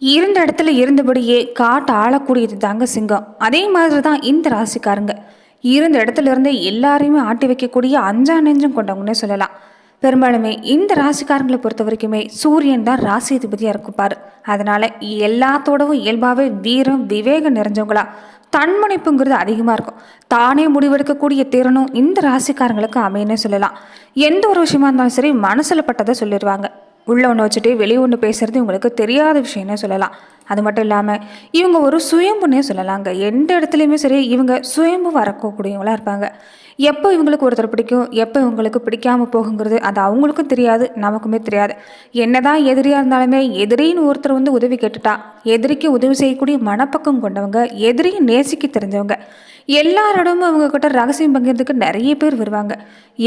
இருந்த இடத்துல இருந்தபடியே காட்டு ஆளக்கூடியது தாங்க சிங்கம். அதே மாதிரி தான் இந்த ராசிக்காரங்க. இருந்த இடத்துல இருந்து எல்லாரையுமே ஆட்டி வைக்கக்கூடிய அஞ்சா நெஞ்சம் கொண்டவங்கன்னே சொல்லலாம். பெரும்பாலுமே இந்த ராசிக்காரங்களை பொறுத்த வரைக்குமே சூரியன் தான் ராசி அதிபதியாக இருக்குப்பார் அதனால எல்லாத்தோடவும் இயல்பாகவே வீரம் விவேகம் நிறைஞ்சவங்களா தன்முனைப்புங்கிறது அதிகமாக இருக்கும். தானே முடிவெடுக்கக்கூடிய திறனும் இந்த ராசிக்காரங்களுக்கு அமையனே சொல்லலாம். எந்த ஒரு விஷயமா இருந்தாலும் சரி மனசில் பட்டதை சொல்லிடுவாங்க. உள்ள ஒன்று வச்சுட்டு வெளியே ஒன்று பேசுறது இவங்களுக்கு தெரியாத விஷயம்னே சொல்லலாம். அது மட்டும் இல்லாமல் இவங்க ஒரு சுயம்புன்னே சொல்லலாங்க. எந்த இடத்துலையுமே சரி இவங்க சுயம்பு வரக்கூடியவங்களா இருப்பாங்க. எப்போ இவங்களுக்கு ஒருத்தர் பிடிக்கும் எப்போ இவங்களுக்கு பிடிக்காம போகுங்கிறது அது அவங்களுக்கும் தெரியாது நமக்குமே தெரியாது. என்னதான் எதிரியாக இருந்தாலுமே எதிரின்னு ஒருத்தர் வந்து உதவி கேட்டுட்டா எதிரிக்கு உதவி செய்யக்கூடிய மனப்பக்கம் கொண்டவங்க எதிரியும் நேசிக்க தெரிஞ்சவங்க எல்லாரோடமும் அவங்க கிட்ட ரகசியம் பங்கிறதுக்கு நிறைய பேர் வருவாங்க.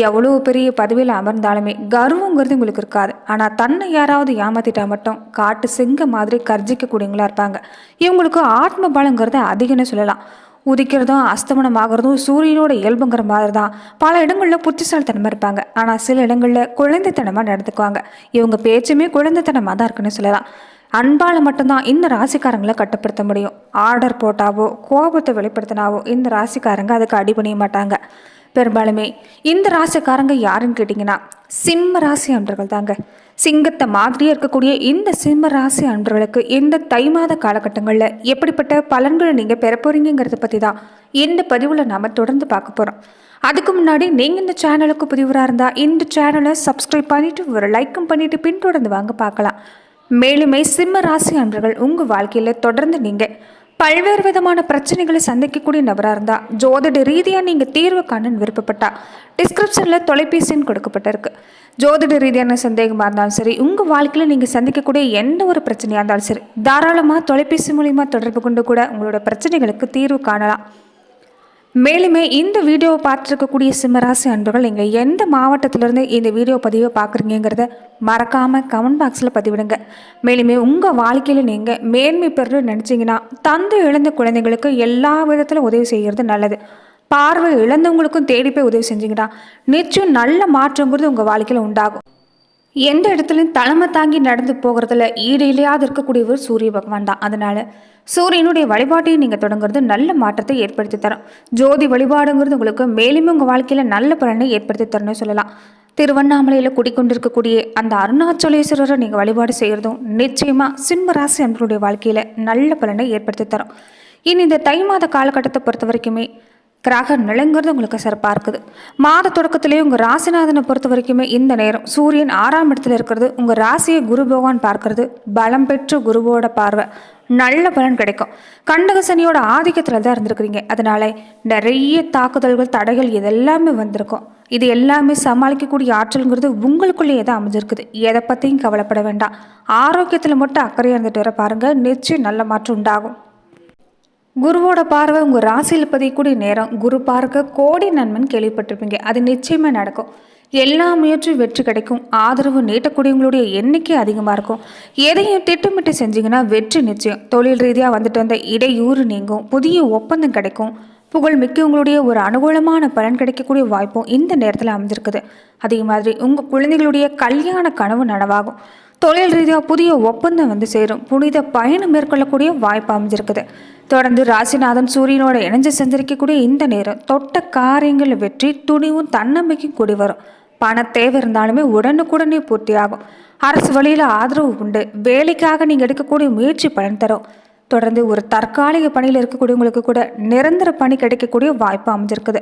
எவ்வளோ பெரிய பதவியில் அமர்ந்தாலுமே கர்வங்கிறது உங்களுக்கு இருக்காது. ஆனால் தன்னை யாராவது ஏமாத்திட்டா மட்டும் காட்டு சிங்க மாதிரி கர்ஜிக்கக்கூடியவங்களா இருப்பாங்க. இவங்களுக்கு ஆத்ம பலங்கிறது அதிகம்னு சொல்லலாம். உதிக்கிறதும் அஸ்தமனம் ஆகிறதும் சூரியனோட இயல்புங்கிற மாதிரி தான் பல இடங்களில் புத்திசாலித்தனமாக இருப்பாங்க. ஆனால் சில இடங்களில் குழந்தைத்தனமாக நடந்துக்குவாங்க. இவங்க பேச்சுமே குழந்தைத்தனமாக தான் இருக்குன்னு சொல்லலாம். அன்பால் மட்டும்தான் இந்த ராசிக்காரங்களை கட்டுப்படுத்த முடியும். ஆர்டர் போட்டாவோ கோபத்தை வெளிப்படுத்தினாவோ இந்த ராசிக்காரங்க அதுக்கு அடிபணிய மாட்டாங்க. பெரும்பாலுமே இந்த ராசிக்காரங்க யாருன்னு கேட்டிங்கன்னா சிம்ம ராசி அன்றர்கள் தாங்க சிங்கத்தை மாதிரியாக இருக்கக்கூடிய இந்த சிம்ம ராசி அன்பர்களுக்கு இந்த தை மாத காலகட்டங்களில் எப்படிப்பட்ட பலன்களை நீங்கள் பெற போகிறீங்கிறத பற்றி தான் இந்த பதிவில் நாம் தொடர்ந்து பார்க்க போகிறோம் அதுக்கு முன்னாடி நீங்கள் இந்த சேனலுக்கு புதிவராக இருந்தால் இந்த சேனலை சப்ஸ்கிரைப் பண்ணிவிட்டு ஒரு லைக்கும் பண்ணிவிட்டு பின்தொடர்ந்து வாங்க பார்க்கலாம். மேலுமே சிம்ம ராசி அன்பர்கள் உங்கள் வாழ்க்கையில் தொடர்ந்து நீங்கள் பல்வேறு விதமான பிரச்சனைகளை சந்திக்கக்கூடிய நபராக இருந்தால் ஜோதிட ரீதியாக நீங்கள் தீர்வு காண விருப்பப்பட்டா டிஸ்கிரிப்ஷனில் தொலைபேசின்னு கொடுக்கப்பட்டிருக்கு. ஜோதிட ரீதியான சந்தேகமாக இருந்தாலும் சரி உங்கள் வாழ்க்கையில் நீங்கள் சந்திக்கக்கூடிய எந்த ஒரு பிரச்சனையாக இருந்தாலும் சரி தாராளமாக தொலைபேசி மூலிமா தொடர்பு கொண்டு கூட உங்களோட பிரச்சனைகளுக்கு தீர்வு காணலாம். மேலுமே இந்த வீடியோவை பார்த்துருக்கக்கூடிய சிம்மராசி அன்பர்கள் நீங்கள் எந்த மாவட்டத்திலேருந்து இந்த வீடியோ பதிவை பார்க்குறீங்கிறத மறக்காமல் கமெண்ட் பாக்ஸில் பதிவிடுங்க. மேலுமே உங்கள் வாழ்க்கையில் நீங்கள் மேன்மை பெறணும்னு நினச்சிங்கன்னா தந்தை இழந்த குழந்தைங்களுக்கு எல்லா விதத்திலும் உதவி செய்கிறது நல்லது. பார்வை இழந்தவங்களுக்கும் தேடி போய் உதவி செஞ்சீங்கன்னா நிச்சயம் நல்ல மாற்றங்கிறது உங்கள் வாழ்க்கையில் உண்டாகும். எந்த இடத்துலையும் தலைமை தாங்கி நடந்து போகிறதுல ஈடு இல்லையாது இருக்கக்கூடியவர் சூரிய பகவான் தான். அதனால சூரியனுடைய வழிபாட்டையும் நீங்கள் தொடங்குறது நல்ல மாற்றத்தை ஏற்படுத்தி தரும். ஜோதி வழிபாடுங்கிறது உங்களுக்கு மேலுமே உங்கள் வாழ்க்கையில் நல்ல பலனை ஏற்படுத்தி தரணும்னு சொல்லலாம். திருவண்ணாமலையில் குடிக்கொண்டிருக்கக்கூடிய அந்த அருணாச்சலேஸ்வரரை நீங்கள் வழிபாடு செய்கிறதும் நிச்சயமாக சிம்ம ராசி அன்பர்களுடைய வாழ்க்கையில் நல்ல பலனை ஏற்படுத்தி தரும். இனி இந்த தை மாத காலகட்டத்தை பொறுத்த வரைக்குமே கிரக நிலைங்கிறது உங்களுக்கு சிறப்பாக இருக்குது. மாத தொடக்கத்திலேயே உங்கள் ராசிநாதனை பொறுத்த வரைக்குமே இந்த நேரம் சூரியன் ஆறாம் இடத்துல இருக்கிறது. உங்கள் ராசியை குரு பகவான் பார்க்கறது. பலம் பெற்று குருவோட பார்வை. நல்ல பலன் கிடைக்கும். கண்டக சனியோட ஆதிக்கத்தில் தான் இருந்திருக்கிறீங்க. அதனால நிறைய தாக்குதல்கள் தடைகள் இதெல்லாமே வந்திருக்கும். இது எல்லாமே சமாளிக்கக்கூடிய ஆற்றல்ங்கிறது உங்களுக்குள்ளேயே தான் அமைஞ்சிருக்குது. எதை பற்றியும் கவலைப்பட வேண்டாம். ஆரோக்கியத்தில் மட்டும் அக்கறையாக இருந்துட்டு வர பாருங்கள் நிச்சயம் நல்ல மாற்றம் உண்டாகும். குருவோட பார்வை உங்கள் ராசியில் பதிக்கூடிய நேரம். குரு பார்க்க கோடி நன்மன் கேள்விப்பட்டிருப்பீங்க. அது நிச்சயமாக நடக்கும். எல்லா முயற்சியும் வெற்றி கிடைக்கும். ஆதரவு நீட்டக்கூடியவங்களுடைய எண்ணிக்கை அதிகமாக இருக்கும். எதையும் திட்டமிட்டு செஞ்சீங்கன்னா வெற்றி நிச்சயம். தொழில் ரீதியாக வந்துட்டு வந்த இடையூறு நீங்கும். புதிய ஒப்பந்தம் கிடைக்கும். புகழ் மிக்கவங்களுடைய ஒரு அனுகூலமான பலன் கிடைக்கக்கூடிய வாய்ப்பும் இந்த நேரத்தில் அமைஞ்சிருக்குது. அதே மாதிரி உங்கள் குழந்தைகளுடைய கல்யாண கனவு நனவாகும். தொழில் ரீதியாக புதிய ஒப்பந்தம் வந்து சேரும். புனித பயணம் மேற்கொள்ளக்கூடிய வாய்ப்பு அமைஞ்சிருக்குது. தொடர்ந்து ராசிநாதன் சூரியனோட இணைஞ்சு சஞ்சரிக்கக்கூடிய இந்த நேரம் தொட்ட காரியங்களில் வெற்றி துணிவும் தன்னம்பிக்கையும் கூடி வரும். பண தேவை இருந்தாலுமே உடனுக்குடனே பூர்த்தியாகும் அரசு வழியில் ஆதரவு உண்டு. வேலைக்காக நீங்கள் எடுக்கக்கூடிய முயற்சி பலன் தரும். தொடர்ந்து ஒரு தற்காலிக பணியில் இருக்கக்கூடியவங்களுக்கு கூட நிரந்தர பணி கிடைக்கக்கூடிய வாய்ப்பு அமைஞ்சிருக்குது.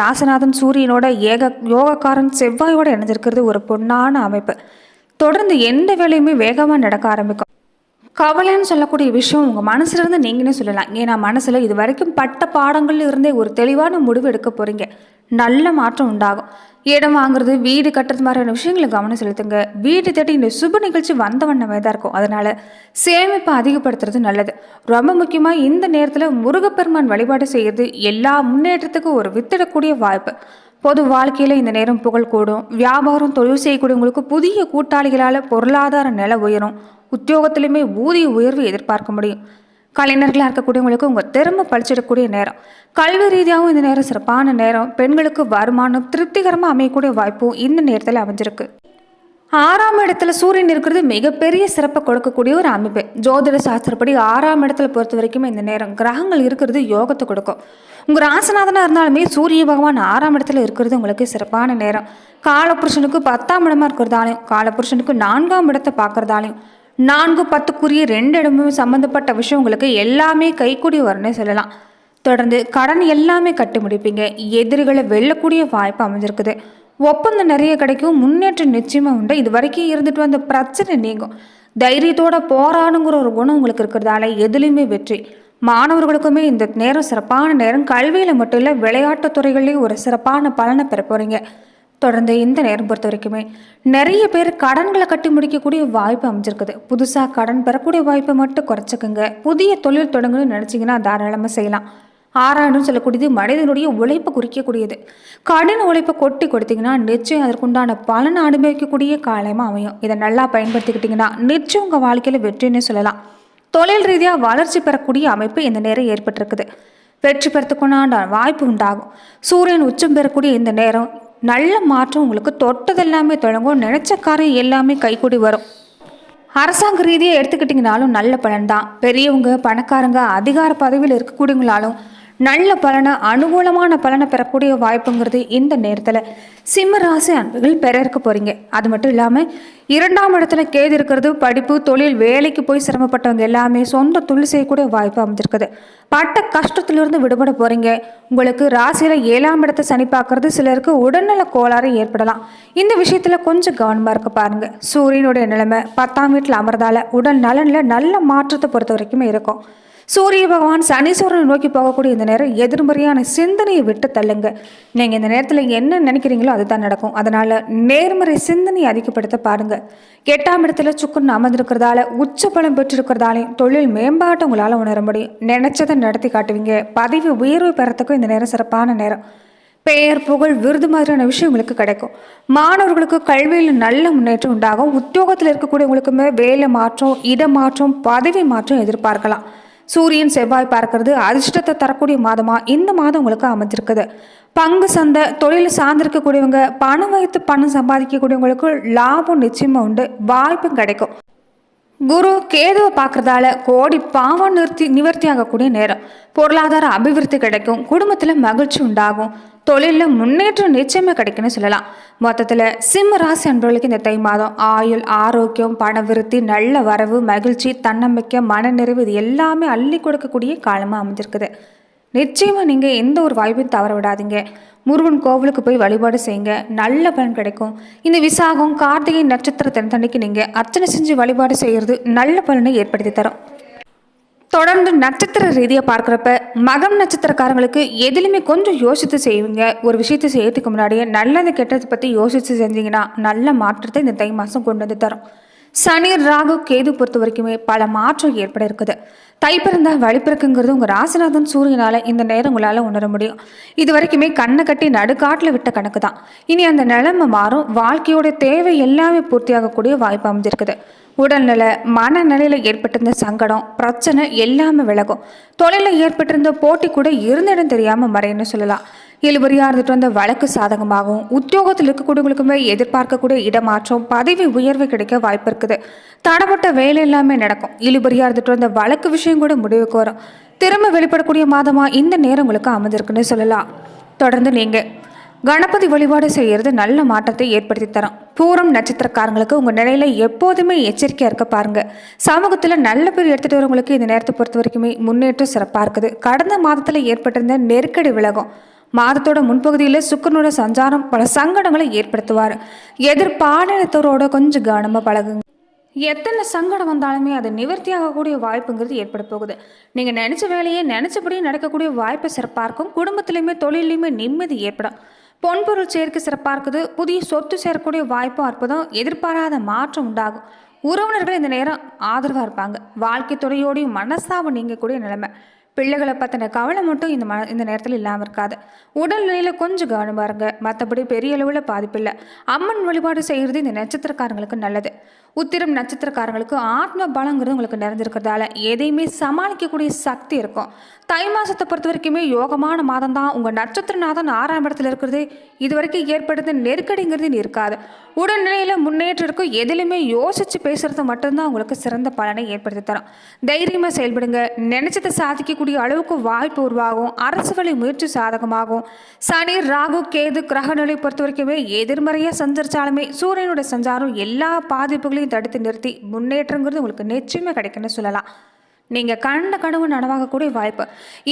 ராசிநாதன் சூரியனோட ஏக யோகக்காரன் செவ்வாயோட இணைஞ்சிருக்கிறது ஒரு பொன்னான அமைப்பு. தொடர்ந்து எந்த வேலையுமே வேகமாக நடக்க ஆரம்பிக்கும். கவலைன்னு சொல்லக்கூடிய விஷயம் உங்கள் மனசுலேருந்து நீங்களே சொல்லலாம். ஏன்னா மனசில் இது வரைக்கும் பட்ட பாடங்கள்ல இருந்தே ஒரு தெளிவான முடிவு எடுக்க போகிறீங்க நல்ல மாற்றம் உண்டாகும். இடம் வாங்குறது வீடு கட்டுறது மாதிரியான விஷயங்களை கவனம் செலுத்துங்க. வீடு தேடி இந்த சுப நிகழ்ச்சி வந்த வண்ணமே தான் இருக்கும். அதனால் சேமிப்பை அதிகப்படுத்துறது நல்லது. ரொம்ப முக்கியமாக இந்த நேரத்தில் முருகப்பெருமான் வழிபாடு செய்கிறது எல்லா முன்னேற்றத்துக்கும் ஒரு வித்திடக்கூடிய வாய்ப்பு. பொது வாழ்க்கையில் இந்த நேரம் புகழ் கூடும். வியாபாரம் தொழில் செய்யக்கூடியவங்களுக்கு புதிய கூட்டாளிகளால் பொருளாதார நிலை உயரும். உத்தியோகத்திலுமே ஊதிய உயர்வு எதிர்பார்க்க முடியும். கலைஞர்களாக இருக்கக்கூடியவங்களுக்கு உங்கள் திறமை பழிச்சிடக்கூடிய நேரம். கல்வி ரீதியாகவும் இந்த நேரம் சிறப்பான நேரம். பெண்களுக்கு வருமானம் திருப்திகரமாக அமையக்கூடிய வாய்ப்பும் இந்த நேரத்தில் அமைஞ்சிருக்கு. ஆறாம் இடத்துல சூரியன் இருக்கிறது மிகப்பெரிய சிறப்பை கொடுக்கக்கூடிய ஒரு அமைப்பு. ஜோதிட சாஸ்திரப்படி ஆறாம் இடத்துல பொறுத்த வரைக்கும் இந்த நேரம் கிரகங்கள் இருக்கிறது யோகத்தை கொடுக்கும். உங்கள் ராசநாதனாக இருந்தாலுமே சூரிய பகவான் ஆறாம் இடத்துல இருக்கிறது உங்களுக்கு சிறப்பான நேரம். காலபுருஷனுக்கு பத்தாம் இடமா இருக்கிறதாலையும் காலபுருஷனுக்கு நான்காம் இடத்தை பார்க்கறதாலையும் நான்கு பத்துக்குரிய ரெண்டு இடமும் சம்மந்தப்பட்ட விஷயம் உங்களுக்கு எல்லாமே கைக்கூடி வரும்னே சொல்லலாம். தொடர்ந்து கடன் எல்லாமே கட்டி முடிப்பீங்க. எதிரிகளை வெல்லக்கூடிய வாய்ப்பு அமைஞ்சிருக்குது. ஒப்பந்தம் நிறைய கிடைக்கும் முன்னேற்றம் நிச்சயமாக உண்டு. இது வரைக்கும் இருந்துட்டு வந்த பிரச்சனை நீங்கும். தைரியத்தோட போராடுங்கிற ஒரு குணம் உங்களுக்கு இருக்கிறதால எதுலேயுமே வெற்றி. மாணவர்களுக்குமே இந்த நேரம் சிறப்பான நேரம். கல்வியில் மட்டும் இல்லை விளையாட்டு துறைகள்லேயும் ஒரு சிறப்பான பலனை பெற போகிறீங்க தொடர்ந்து இந்த நேரம் பொறுத்த வரைக்குமே நிறைய பேர் கடன்களை கட்டி முடிக்கக்கூடிய வாய்ப்பு அமைஞ்சிருக்குது. புதுசாக கடன் பெறக்கூடிய வாய்ப்பை மட்டும் குறைச்சிக்கோங்க. புதிய தொழில் தொடங்கணும்னு நினச்சிங்கன்னா தாராளமாக செய்யலாம். ஆறாயிரம் சொல்லக்கூடியது மனிதனுடைய உழைப்பை குறிக்கக்கூடியது. கடின உழைப்பை கொட்டி கொடுத்தீங்கன்னா நிச்சயம் அதற்குண்டான பலனை அனுபவிக்கக்கூடிய காலமாக அமையும். இதை நல்லா பயன்படுத்திக்கிட்டிங்கன்னா நிச்சயம் உங்கள் வாழ்க்கையில் வெற்றின்னு சொல்லலாம். தொழில் ரீதியாக வளர்ச்சி பெறக்கூடிய அமைப்பு இந்த நேரம் ஏற்பட்டிருக்குது. வெற்றி பெறத்துக்குண்டான வாய்ப்பு உண்டாகும். சூரியன் உச்சம் பெறக்கூடிய இந்த நேரம் நல்ல மாற்றம் உங்களுக்கு தொட்டதெல்லாமே தொடங்கும். நினைச்ச காரியம் எல்லாமே கைகூடி வரும். அரசாங்க ரீதியாக எடுத்துக்கிட்டிங்கனாலும் நல்ல பலன் தான். பெரியவங்க பணக்காரங்க அதிகார பதவியில் இருக்கக்கூடியவங்களாலும் நல்ல பலனை அனுகூலமான பலனை பெறக்கூடிய வாய்ப்புங்கிறது இந்த நேரத்தில். சிம்ம ராசி அன்புகள் பெற இருக்க போகிறீங்க அது மட்டும் இல்லாமல் இரண்டாம் இடத்துல கேது இருக்கிறது படிப்பு தொழில் வேலைக்கு போய் சிரமப்பட்டவங்க எல்லாமே சொந்த தொழில் செய்யக்கூடிய வாய்ப்பு அமைஞ்சிருக்குது. பட்ட கஷ்டத்திலிருந்து விடுபட போகிறீங்க உங்களுக்கு ராசியில் ஏழாம் இடத்தை சனி பார்க்கறது சிலருக்கு உடல்நல கோளாறு ஏற்படலாம். இந்த விஷயத்தில் கொஞ்சம் கவனமாக இருக்க பாருங்கள் சூரியனுடைய நிலைமை பத்தாம் வீட்டில் அமர்ந்தால உடல் நலனில் நல்ல மாற்றத்தை பொறுத்த வரைக்குமே இருக்கும். சூரிய பகவான் சனீஸ்வரனை நோக்கி போகக்கூடிய இந்த நேரம் எதிர்மறையான சிந்தனையை விட்டு தள்ளுங்க. நீங்கள் இந்த நேரத்தில் என்ன நினைக்கிறீங்களோ அதுதான் நடக்கும். அதனால் நேர்மறை சிந்தனையை அதிகப்படுத்த பாருங்க. எட்டாம் இடத்துல சுக்குன்னு அமர்ந்திருக்கிறதால உச்ச பலம் பெற்றிருக்கிறதாலையும் தொழில் மேம்பாட்டை உங்களால் உணர முடியும். நினைச்சதை நடத்தி காட்டுவீங்க. பதவி உயர்வு பெறத்துக்கும் இந்த நேரம் சிறப்பான நேரம். பெயர் புகழ் விருது மாதிரியான விஷயம் உங்களுக்கு கிடைக்கும். மாணவர்களுக்கு கல்வியில் நல்ல முன்னேற்றம் உண்டாகும். உத்தியோகத்தில் இருக்கக்கூடியவங்களுக்குமே வேலை மாற்றம் இடமாற்றம் பதவி மாற்றம் எதிர்பார்க்கலாம். சூரியன் செவ்வாய் பார்க்கறது அதிர்ஷ்டத்தை தரக்கூடிய மாதமாக இந்த மாதம் உங்களுக்கு அமைஞ்சிருக்குது. பங்கு சந்தை தொழில் சார்ந்திருக்கக்கூடியவங்க பணம் வைத்து பணம் சம்பாதிக்கக்கூடியவங்களுக்கு லாபம் நிச்சயமாக உண்டு. வாய்ப்பும் கிடைக்கும். குரு கேதுவை பார்க்குறதால கோடி பாவம் நிறுத்தி நிவர்த்தி ஆகக்கூடிய நேரம். பொருளாதார அபிவிருத்தி கிடைக்கும் குடும்பத்தில் மகிழ்ச்சி உண்டாகும் தொழிலில் முன்னேற்றம் நிச்சயமாக கிடைக்கும்னு சொல்லலாம். மொத்தத்தில் சிம்ம ராசி அன்பர்களுக்கு இந்த தை மாதம் ஆயுள் ஆரோக்கியம் பணவிருத்தி நல்ல வரவு மகிழ்ச்சி தன்னம்பிக்கை மனநிறைவு இது எல்லாமே அள்ளி கொடுக்கக்கூடிய காலமாக அமைஞ்சிருக்குது. நிச்சயமாக நீங்கள் எந்த ஒரு வாய்ப்பையும் தவற விடாதீங்க. முருகன் கோவிலுக்கு போய் வழிபாடு செய்யுங்க. நல்ல பலன் கிடைக்கும். இந்த விசாகம் கார்த்திகை நட்சத்திர தினத்தன்னைக்கு நீங்கள் அர்ச்சனை செஞ்சு வழிபாடு செய்கிறது நல்ல பலனை ஏற்படுத்தி தரும். தொடர்ந்து நட்சத்திர ரீதியாக பார்க்குறப்ப மகம் நட்சத்திரக்காரங்களுக்கு எதுலையுமே கொஞ்சம் யோசித்து செய்வீங்க. ஒரு விஷயத்தை செய்யறதுக்கு முன்னாடியே நல்லது கெட்டதை பற்றி யோசித்து செஞ்சீங்கன்னா நல்ல மாற்றத்தை இந்த தை மாதம் கொண்டு வந்து தரும். சனி ராகு கேது பொறுத்த வரைக்குமே பல மாற்றம் ஏற்பட இருக்குது. தை பிறந்தா வழிபிறக்குங்கிறது உங்கள் ராசிநாதன் சூரியனால் இந்த நேரம் உங்களால் உணர முடியும். இது வரைக்குமே கண்ணை கட்டி நடுக்காட்டில் விட்ட கணக்கு தான் இனி அந்த நிலைமை மாறும். வாழ்க்கையோட தேவை எல்லாமே பூர்த்தியாகக்கூடிய வாய்ப்பு அமைஞ்சிருக்குது. உடல்நிலை மனநிலையில் ஏற்பட்டிருந்த சங்கடம் பிரச்சனை எல்லாமே விலகும். தொழிலில் ஏற்பட்டிருந்த போட்டி கூட இருந்த இடம் தெரியாமல் மறைன்னு சொல்லலாம். இழுபறியாக இருந்துட்டு வந்த வழக்கு சாதகமாகவும் உத்தியோகத்தில் இருக்கக்கூடியவங்களுக்குமே எதிர்பார்க்கக்கூடிய இடமாற்றம் பதவி உயர்வு கிடைக்க வாய்ப்பு இருக்குது. தடப்பட்ட வேலை எல்லாமே நடக்கும். இழுபறியாக இருந்துட்டு வந்த வழக்கு விஷயம் கூட முடிவுக்கு வரும். திறமை வெளிப்படக்கூடிய மாதமாக இந்த நேரம் உங்களுக்கு அமைஞ்சிருக்குன்னு சொல்லலாம். தொடர்ந்து நீங்கள் கணபதி வழிபாடு செய்கிறது நல்ல மாற்றத்தை ஏற்படுத்தி தரும். பூரம் நட்சத்திரக்காரங்களுக்கு உங்கள் நிலையில் எப்போதுமே எச்சரிக்கையாக இருக்க பாருங்கள் சமூகத்தில் நல்ல பேர் எடுத்துகிட்டு வரவங்களுக்கு இந்த நேரத்தை பொறுத்த வரைக்குமே முன்னேற்றம் சிறப்பாக இருக்குது. கடந்த மாதத்தில் ஏற்பட்டிருந்த நெருக்கடி விலகும். மாதத்தோட முன்பகுதியில் சுக்கரனோட சஞ்சாரம் பல சங்கடங்களை ஏற்படுத்துவார். எதிர்பாலினத்தோரோட கொஞ்சம் கவனமாக பழகுங்க. எத்தனை சங்கடம் வந்தாலுமே அது நிவர்த்தி ஆகக்கூடிய வாய்ப்புங்கிறது ஏற்பட போகுது. நீங்கள் நினச்ச வேலையை நினச்சபடி நடக்கக்கூடிய வாய்ப்பு சிறப்பாக இருக்கும். குடும்பத்துலேயுமே தொழிலையுமே நிம்மதி ஏற்படும். பொன்பொருள் சேர்க்கை சிறப்பாக இருக்குது. புதிய சொத்து சேரக்கூடிய வாய்ப்பும் அற்புதம். எதிர்பாராத மாற்றம் உண்டாகும். உறவினர்கள் இந்த நேரம் ஆதரவாக இருப்பாங்க. வாழ்க்கை துணையோடையும் மனசாவை நீங்கக்கூடிய நிலைமை. பிள்ளைகளை பற்றின கவலை மட்டும் இந்த ம இந்த நேரத்தில் இல்லாமல் இருக்காது. உடல்நிலையில் கொஞ்சம் கவனம் பாருங்க. மற்றபடி பெரிய அளவில் பாதிப்பில்லை அம்மன் வழிபாடு செய்கிறது இந்த நட்சத்திரக்காரங்களுக்கு நல்லது. உத்திரம் நட்சத்திரக்காரங்களுக்கு ஆத்ம பலங்கிறது உங்களுக்கு நிறைஞ்சிருக்கிறதால எதையுமே சமாளிக்கக்கூடிய சக்தி இருக்கும். தை மாதத்தை பொறுத்த வரைக்குமே யோகமான மாதம் தான். உங்கள் நட்சத்திரநாதன் ஆறாம் இடத்துல இருக்கிறது. இது வரைக்கும் ஏற்படுத்த நெருக்கடிங்கிறது இருக்காது. உடல்நிலையில் முன்னேற்றம் இருக்கும். எதிலுமே யோசித்து பேசுகிறது மட்டும்தான் உங்களுக்கு சிறந்த பலனை ஏற்படுத்தி தரும். தைரியமாக செயல்படுங்க. நினைச்சதை கிடைக்கக்கூடிய அளவுக்கு வாய்ப்பு உருவாகும். அரசு வழி முயற்சி சாதகமாகும். சனி ராகு கேது கிரகநிலை பொறுத்த வரைக்குமே எதிர்மறையாக சஞ்சரிச்சாலுமே சூரியனுடைய சஞ்சாரம் எல்லா பாதிப்புகளையும் தடுத்து நிறுத்தி முன்னேற்றங்கிறது உங்களுக்கு நிச்சயமே கிடைக்குன்னு சொல்லலாம். நீங்கள் கண்ட கனவு நனவாகக்கூடிய வாய்ப்பு.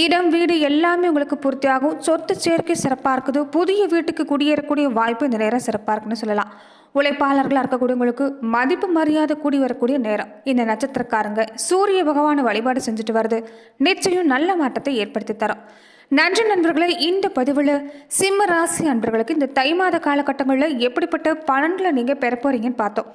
இடம் வீடு எல்லாமே உங்களுக்கு பூர்த்தியாகும். சொத்து சேர்க்கை சிறப்பாக இருக்குது. புதிய வீட்டுக்கு குடியேறக்கூடிய வாய்ப்பு இந்த நேரம் சிறப்பாக இருக்குன்னு சொல்லலாம். உழைப்பாளர்களாக இருக்கக்கூடியவங்களுக்கு மதிப்பு மரியாதை கூடி வரக்கூடிய நேரம். இந்த நட்சத்திரக்காரங்க சூரிய பகவானை வழிபாடு செஞ்சுட்டு வருது நிச்சயம் நல்ல மாற்றத்தை ஏற்படுத்தி தரும். நன்றி நண்பர்களே இந்த பதிவில் சிம்ம ராசி அன்பர்களுக்கு இந்த தை மாத காலகட்டங்களில் எப்படிப்பட்ட பலன்களை நீங்கள் பெற போகிறீங்கன்னு பார்த்தோம்.